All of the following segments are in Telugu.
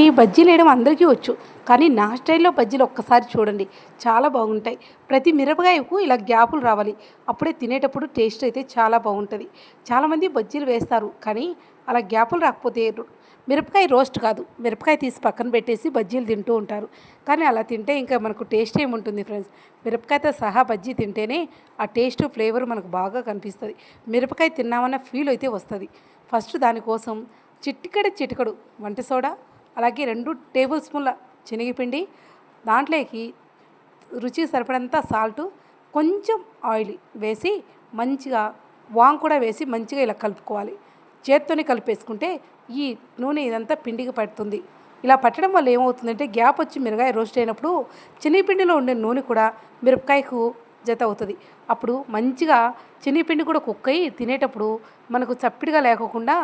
ఈ బజ్జీలు వేయడం అందరికీ వచ్చు కానీ నా స్టైల్లో బజ్జీలు ఒక్కసారి చూడండి. చాలా బాగుంటాయి. ప్రతి మిరపకాయకు ఇలా గ్యాపులు రావాలి. అప్పుడే తినేటప్పుడు టేస్ట్ అయితే చాలా బాగుంటుంది. చాలామంది బజ్జీలు వేస్తారు కానీ అలా గ్యాపులు రాకపోతే మిరపకాయ రోస్ట్ కాదు. మిరపకాయ తీసి పక్కన పెట్టేసి బజ్జీలు తింటూ ఉంటారు. కానీ అలా తింటే ఇంకా మనకు టేస్ట్ ఏముంటుంది ఫ్రెండ్స్? మిరపకాయతో సహా బజ్జీ తింటేనే ఆ టేస్ట్ ఫ్లేవర్ మనకు బాగా కనిపిస్తుంది. మిరపకాయ తిన్నామన్న ఫీల్ అయితే వస్తుంది. ఫస్ట్ దానికోసం చిటికడ చిటికడు వంట సోడా అలాగే రెండు టేబుల్ స్పూన్ల శనగపిండి దాంట్లోకి రుచి సరిపడంత సాల్ట్ కొంచెం ఆయిల్ వేసి మంచిగా వాంగ్ కూడా వేసి మంచిగా ఇలా కలుపుకోవాలి. చేత్తోనే కలిపేసుకుంటే ఈ నూనె ఇదంతా పిండికి పడుతుంది. ఇలా పట్టడం వల్ల ఏమవుతుందంటే గ్యాప్ వచ్చి మిరగాయ రోస్ట్ అయినప్పుడు శనగపిండిలో ఉండే నూనె కూడా మిరపకాయకు జత అవుతుంది. అప్పుడు మంచిగా శనగపిండి కూడా కుక్క అయ్యి తినేటప్పుడు మనకు చప్పిడిగా లేకుండా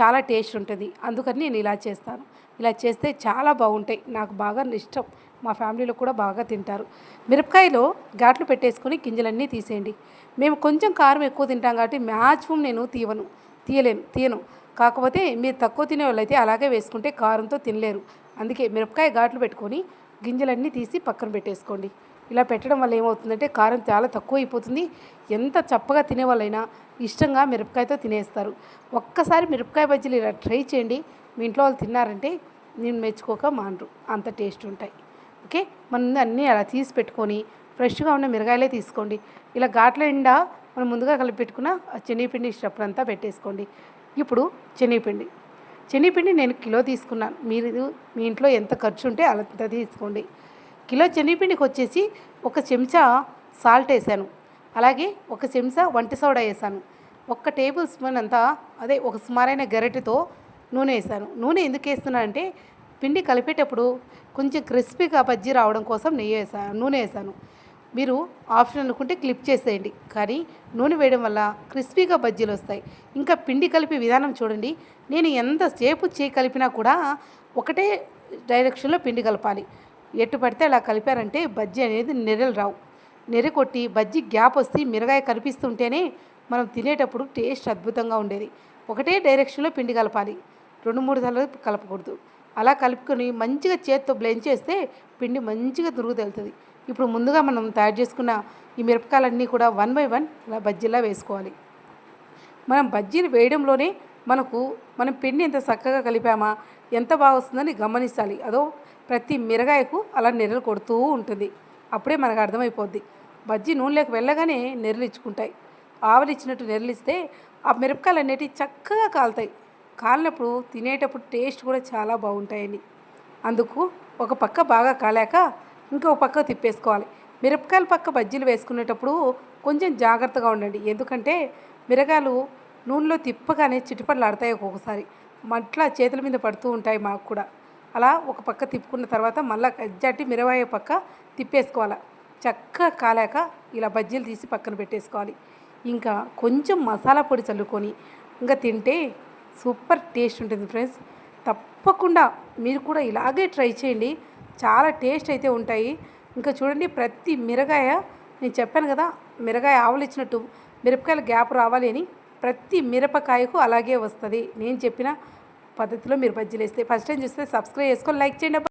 చాలా టేస్ట్ ఉంటుంది. అందుకని నేను ఇలా చేస్తాను. ఇలా చేస్తే చాలా బాగుంటాయి. నాకు బాగా ఇష్టం. మా ఫ్యామిలీలో కూడా బాగా తింటారు. మిరపకాయలో ఘాట్లు పెట్టేసుకొని గింజలన్నీ తీసేయండి. మేము కొంచెం కారం ఎక్కువ తింటాం కాబట్టి మ్యాక్సిమం నేను తీయను. తీయలేను. తీయను. కాకపోతే మీరు తక్కువ తినే వాళ్ళైతే అలాగే వేసుకుంటే కారంతో తినలేరు. అందుకే మిరపకాయ ఘాట్లు పెట్టుకొని గింజలన్నీ తీసి పక్కన పెట్టేసుకోండి. ఇలా పెట్టడం వల్ల ఏమవుతుందంటే కారం చాలా తక్కువ అయిపోతుంది ఎంత చప్పగా తినే వాళ్ళైనా ఇష్టంగా మిరపకాయతో తినేస్తారు. ఒక్కసారి మిరపకాయ బజ్జీలు ఇలా ట్రై చేయండి. మీ ఇంట్లో వాళ్ళు తిన్నారంటే నేను మెచ్చుకోక మానరు. అంత టేస్ట్ ఉంటాయి. ఓకే? మనం అన్నీ అలా తీసి పెట్టుకొని ఫ్రెష్గా ఉన్న మిరగాయలే తీసుకోండి. ఇలా ఘాట్ల నిండా మనం ముందుగా కలిపి పెట్టుకున్న ఆ శనగపిండి ఇష్టప్పుడంతా పెట్టేసుకోండి. ఇప్పుడు శనగపిండి. శనగపిండి నేను కిలో తీసుకున్నాను. మీరు మీ ఇంట్లో ఎంత ఖర్చు ఉంటే అంత తీసుకోండి. కిలో శనగపిండికి వచ్చేసి ఒక చెంచా సాల్ట్ వేసాను. అలాగే ఒక చెంచా వంట సోడా వేసాను. ఒక టేబుల్ స్పూన్ అంతా అదే ఒక సుమారైన గరిటెతో నూనె వేసాను. నూనె ఎందుకు వేస్తున్నానంటే పిండి కలిపేటప్పుడు కొంచెం క్రిస్పీగా బజ్జీ రావడం కోసం నెయ్యి వేసాను నూనె వేసాను. మీరు ఆప్షన్ అనుకుంటే క్లిప్ చేసేయండి. కానీ నూనె వేయడం వల్ల క్రిస్పీగా బజ్జీలు వస్తాయి. ఇంకా పిండి కలిపే విధానం చూడండి. నేను ఎంతసేపు చేయి కలిపినా కూడా ఒకటే డైరెక్షన్లో పిండి కలపాలి. ఎటు పడితే అలా కలిపారంటే బజ్జీ అనేది నెర్రలు రావు. నెర కొట్టి బజ్జీ గ్యాప్ వస్తే మిరగాయ కనిపిస్తుంటేనే మనం తినేటప్పుడు టేస్ట్ అద్భుతంగా ఉండేది. ఒకటే డైరెక్షన్లో పిండి కలపాలి. రెండు మూడు సార్లు కలపకూడదు. అలా కలుపుకొని మంచిగా చేత్తో బ్లెండ్ చేస్తే పిండి మంచిగా తురుగు ఇప్పుడు ముందుగా మనం తయారు చేసుకున్న ఈ మిరపకాయలన్నీ కూడా వన్ బై వన్ అలా బజ్జీలా వేసుకోవాలి. మనం బజ్జీలు వేయడంలోనే మనకు మనం పిండి ఎంత చక్కగా కలిపామా ఎంత బాగా వస్తుందని గమనించాలి. అదో ప్రతి మిరగాయకు అలా నెర్రలు కొడుతూ ఉంటుంది. అప్పుడే మనకు అర్థమైపోద్ది. బజ్జీ నూనెలోకి వెళ్ళగానే నెర్రలు ఇచ్చుకుంటాయి. ఆవలు ఇచ్చినట్టు నెర్రలు ఇస్తే ఆ మిరపకాయలు అనేటివి చక్కగా కాలుతాయి. కాలినప్పుడు తినేటప్పుడు టేస్ట్ కూడా చాలా బాగుంటాయండి. అందుకు ఒక పక్క బాగా కాలాక ఇంకో పక్క తిప్పేసుకోవాలి. మిరపకాయల పక్క బజ్జీలు వేసుకునేటప్పుడు కొంచెం జాగ్రత్తగా ఉండండి. ఎందుకంటే మిరగాయలు నూనెలో తిప్పగానే చిటిపడలాడతాయి ఒక్కొక్కసారి. మట్లా చేతుల మీద పడుతూ ఉంటాయి మాకు కూడా. అలా ఒక పక్క తిప్పుకున్న తర్వాత మళ్ళీ గజ్జాటి మిరవాయ పక్క తిప్పేసుకోవాలి. చక్కగా కాలాక ఇలా బజ్జీలు తీసి పక్కన పెట్టేసుకోవాలి. ఇంకా కొంచెం మసాలా పొడి చల్లుకొని ఇంకా తింటే సూపర్ టేస్ట్ ఉంటుంది ఫ్రెండ్స్. తప్పకుండా మీరు కూడా ఇలాగే ట్రై చేయండి. చాలా టేస్ట్ అయితే ఉంటాయి. ఇంకా చూడండి ప్రతి మిరగాయ నేను చెప్పాను కదా మిరగాయ ఆవులు ఇచ్చినట్టు మిరపకాయల గ్యాప్ రావాలి అని ప్రతి మిరపకాయకు అలాగే వస్తుంది. నేను చెప్పిన పద్ధతిలో మీరు బజ్జీలు వేస్తే ఫస్ట్ టైం చూస్తే సబ్స్క్రైబ్ చేసుకొని లైక్ చేయండి.